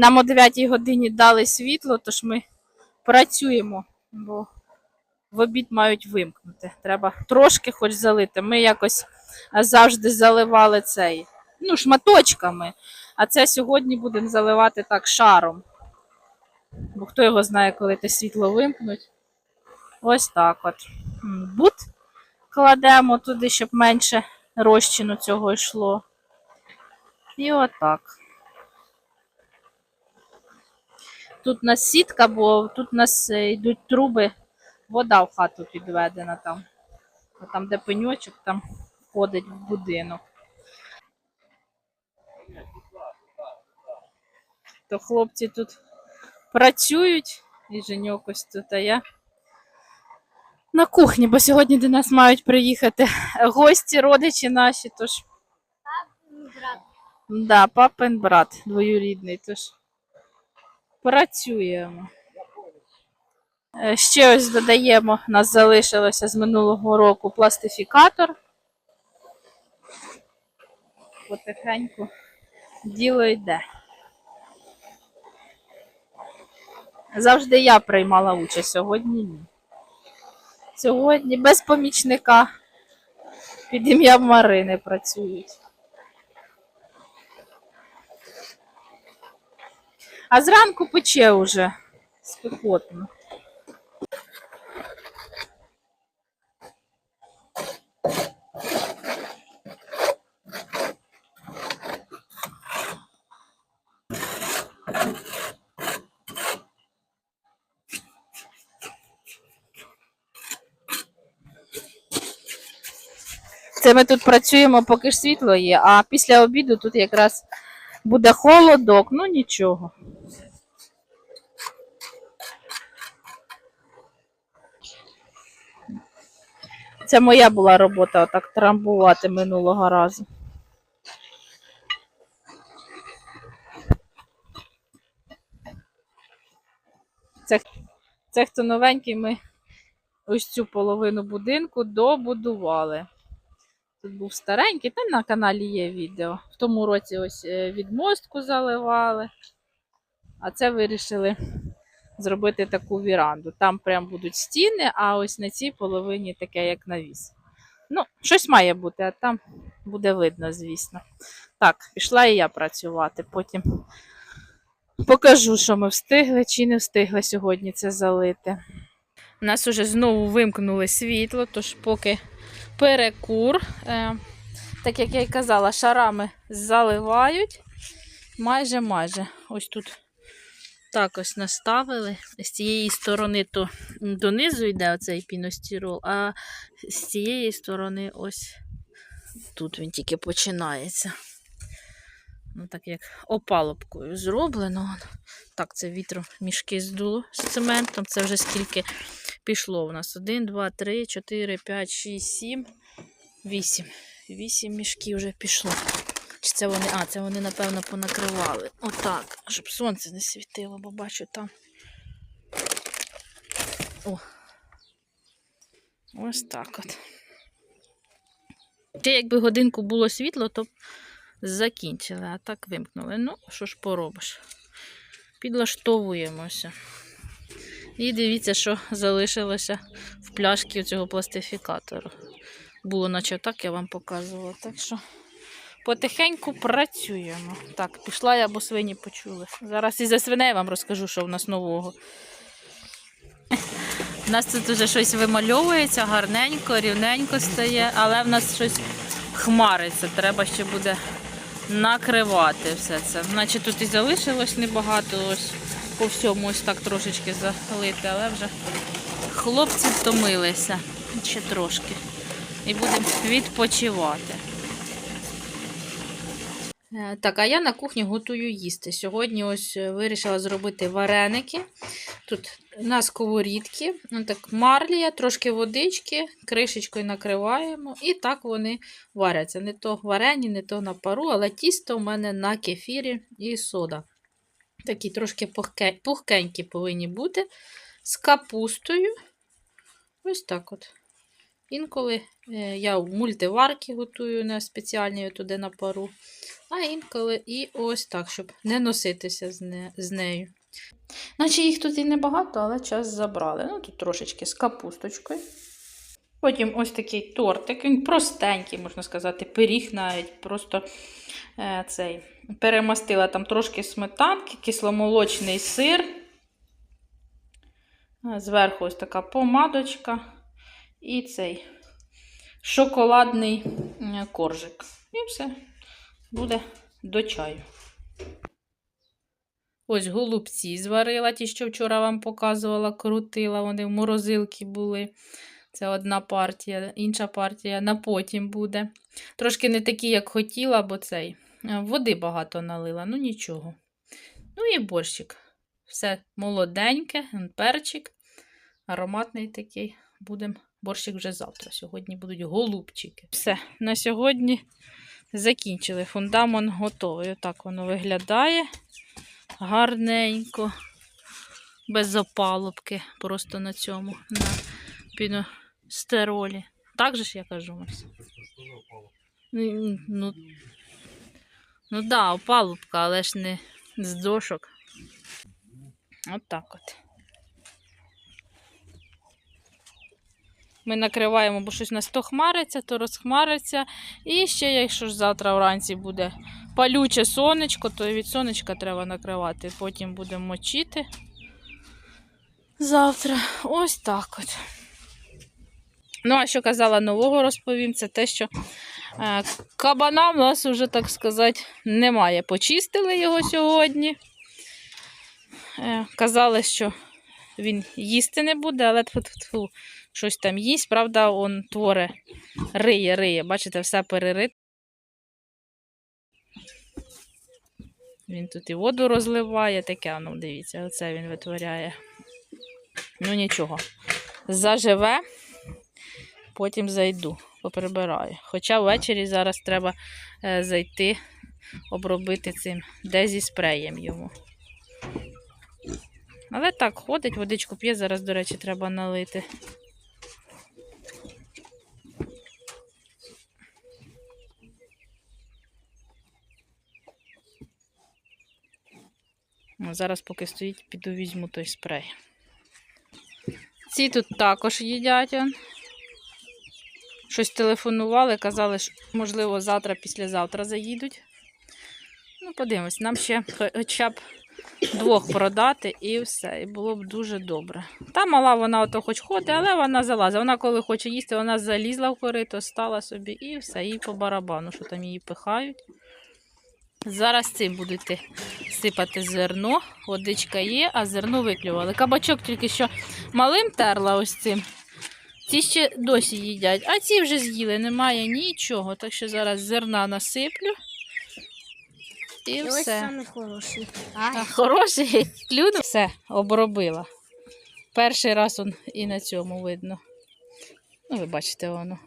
Нам о 9 годині дали світло, тож ми працюємо, бо в обід мають вимкнути. Треба трошки хоч залити. Ми якось завжди заливали цей, ну, шматочками. А це сьогодні будемо заливати так шаром. Бо хто його знає, коли те світло вимкнуть. Ось так от. Бут кладемо туди, щоб менше розчину цього йшло. І отак. Тут у нас сітка, бо тут у нас е, йдуть труби, вода в хату підведена там. А Там, де пеньочок, там входить в будинок. То хлопці тут працюють, і Женьок ось тут, а я на кухні, бо сьогодні до нас мають приїхати гості, родичі наші, тож. Да, папин брат двоюрідний, тож працюємо. Е, Ще ось додаємо, у нас залишилося з минулого року пластифікатор. Потихеньку діло йде. Завжди я приймала участь, сьогодні ні. Сьогодні без помічника під ім'ям Марини працюють. А зранку пече уже спекотно. Це ми тут працюємо, поки ж світло є, а після обіду тут якраз буде холодок, ну нічого. Це моя була робота отак трамбувати минулого разу. Це, це хто новенький, ми ось цю половину будинку добудували. Тут був старенький, та на каналі є відео. В тому році ось е, відмостку заливали. А це вирішили зробити таку віранду. Там прям будуть стіни, а ось на цій половині таке, як навіс. Ну, щось має бути, а там буде видно, звісно. Так, пішла і я працювати. Потім покажу, що ми встигли чи не встигли сьогодні це залити. У нас уже знову вимкнули світло, тож поки перекур. Е, так як я й казала, шарами заливають. Майже майже. Ось тут так ось наставили. З цієї сторони то донизу йде оцей піностірол, а з цієї сторони ось тут він тільки починається. Ну, так як опалубкою зроблено. Так, це вітром мішки здуло з цементом. Це вже скільки пішло у нас. 1, 2, 3, 4, 5, 6, 7, 8. 8 мішків вже пішло. Чи це вони, а, це вони, напевно, понакривали. Отак, щоб сонце не світило, бо бачу там. О. Ось так от. Ще якби годинку було світло, то б закінчили, а так вимкнули. Ну, що ж поробиш? Підлаштовуємося. І дивіться, що залишилося в пляшці цього пластифікатору. Було наче так, я вам показувала. Так що потихеньку працюємо. Так, пішла я, бо свині почули. Зараз і за свиней вам розкажу, що в нас нового. У нас тут вже щось вимальовується, гарненько, рівненько стає, але в нас щось хмариться. Треба ще буде накривати все це. Наче тут і залишилось небагато, ось по всьому ось так трошечки залити, але вже хлопці втомилися ще трошки. І будемо відпочивати. Е, Так, а я на кухні готую їсти. Сьогодні ось е, вирішила зробити вареники. Тут на сковорідці, ну так, марлія, трошки водички, кришечкою накриваємо, і так вони варяться. Не то варені, не то на пару, але тісто у мене на кефірі і сода. Такі трошки пухке, пухкенькі повинні бути з капустою. Ось так от. Інколи е, я мультиварки готую на спеціальній туди на пару. А інколи і ось так, щоб не носитися з, не, з нею. Наче їх тут і небагато, але час забрали. Ну, тут трошечки з капусточкою. Потім ось такий тортик, він простенький, можна сказати, пиріг навіть. Просто е, цей, перемастила там трошки сметанки, кисломолочний сир. Е, Зверху ось така помадочка і цей шоколадний е, коржик. І все буде до чаю. Ось голубці зварила, ті, що вчора вам показувала, крутила, вони в морозилці були. Це одна партія, інша партія на потім буде. Трошки не такі, як хотіла, бо цей. е, Води багато налила, ну нічого. Ну і борщик. Все молоденьке, перчик, ароматний такий. Будемо борщик вже завтра. Сьогодні будуть голубчики. Все, на сьогодні закінчили. Фундамент готовий. Отак воно виглядає гарненько, без опалубки, просто на цьому, на піностеролі. Так же ж я кажу, Макс? Ну, ну, ну да, опалубка, але ж не з дошок. От так от. Ми накриваємо, бо щось у нас то хмариться, то розхмариться. І ще, якщо ж завтра вранці буде палюче сонечко, то від сонечка треба накривати. Потім будемо мочити. Завтра. Ось так от. Ну, а що казала нового, розповім, це те, що е, кабана в нас вже, так сказати, немає. Почистили його сьогодні. Е, казали, що він їсти не буде, але тьфу-тьфу-тьфу, щось там їсть. Правда, он творе риє, риє. Бачите, все перерите. Він тут і воду розливає, таке, ну дивіться, оце він витворяє. Ну нічого. Заживе, потім зайду, поприбираю. Хоча ввечері зараз треба е, зайти, обробити цим дезі спреєм йому. Але так, ходить, водичку п'є, зараз, до речі, треба налити. Ну, Зараз, поки стоїть, піду візьму той спрей. Ці тут також їдять. Щось телефонували, казали, що, можливо, завтра, післязавтра заїдуть. Ну, подивимось, нам ще хоча б двох продати і все. І було б дуже добре. Та мала вона ото хоч ходить, але вона залазить. Вона коли хоче їсти, вона залізла в корито, стала собі і все, їй по барабану, що там її пихають. Зараз цим будете сипати зерно, водичка є, а зерно виклювали. Кабачок тільки що малим терла ось цим. Ці ще досі їдять, а ці вже з'їли, немає нічого. Так що зараз зерна насиплю. І І ось все. саме хороший. А, Хороший клюнув. Все, обробила. Перший раз он і на цьому видно. Ну, ви бачите воно.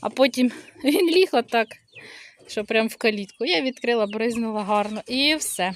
А потім він ліг отак, що прям в калітку. Я відкрила, бризнула гарно і все.